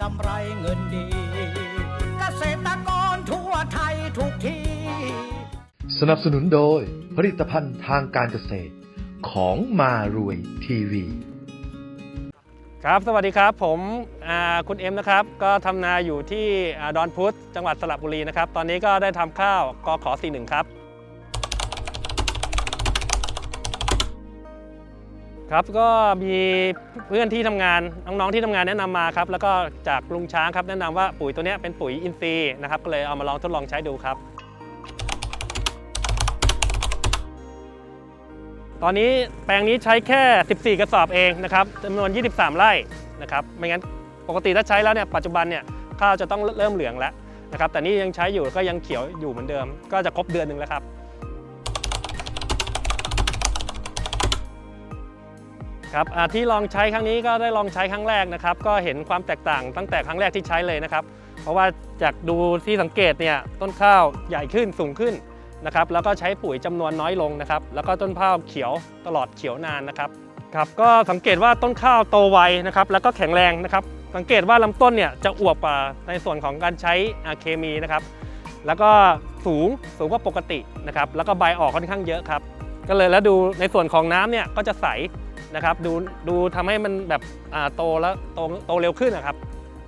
กำไรเงินดี เกษตรกรทั่วไทยทุกที่สนับสนุนโดยผลิตภัณฑ์ทางการเกษตรของมารวยทีวี ครับ สวัสดีครับ ผมอ่าคุณเอ็มนะครับ ก็ทำนาอยู่ที่อ่าดอนพุธจังหวัดสระบุรีนะครับ ตอนนี้ก็ได้ทำข้าวกขอ41ครับ ครับก็มีเพื่อนที่ทำงานน้องๆที่ทำงานแนะนำมาครับแล้วก็จากลุงช้างครับแนะนำว่าปุ๋ยตัวนี้เป็นปุ๋ยอินทรีย์นะครับก็เลยเอามาลองทดลองใช้ดูครับ ตอนนี้แปลงนี้ใช้แค่ 14 กระสอบเองนะครับจำนวน 23 ไร่นะครับไม่งั้นปกติถ้าใช้แล้วเนี่ยปัจจุบันเนี่ยข้าวจะต้องเริ่มเหลืองแล้วนะครับแต่นี่ยังใช้อยู่ก็ยังเขียวอยู่เหมือนเดิม ก็จะครบเดือนหนึ่งแล้วครับ ครับที่ลองใช้ครั้งนี้ก็ได้ลองใช้ครั้งแรกนะครับ ก็เห็นความแตกต่างตั้งแต่ครั้งแรกที่ใช้เลยนะครับ เพราะว่าจากดูที่สังเกตเนี่ยต้นข้าวใหญ่ขึ้นสูงขึ้นนะครับ แล้วก็ใช้ปุ๋ยจำนวนน้อยลงนะครับ แล้วก็ต้นข้าวเขียวตลอดเขียวนานนะครับครับก็สังเกตว่าต้นข้าวโตไวนะครับ แล้วก็แข็งแรงนะครับ สังเกตว่าลำต้นเนี่ยจะอวบกว่าในส่วนของการใช้อาเคมีนะครับ แล้วก็สูงสูงกว่าปกตินะครับ แล้วก็ใบออกค่อนข้างเยอะครับ ก็เลยแล้วดูในส่วนของน้ำเนี่ยก็จะใส นะครับดูดูทำให้มันแบบโตแล้วโตโตเร็วขึ้นนะครับ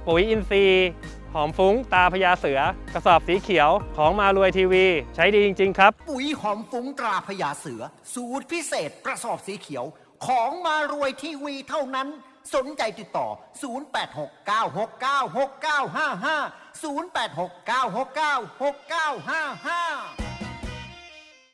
ปุ๋ยอินทรีย์หอมฟุ้งตาพญาเสือ กระสอบสีเขียวของมารวยทีวี ใช้ดีจริง ๆ ครับ ปุ๋ยหอมฟุ้งตราพญาเสือ สูตรพิเศษกระสอบสีเขียว ของมารวยทีวีเท่านั้น สนใจติดต่อ 0869696955 0869696955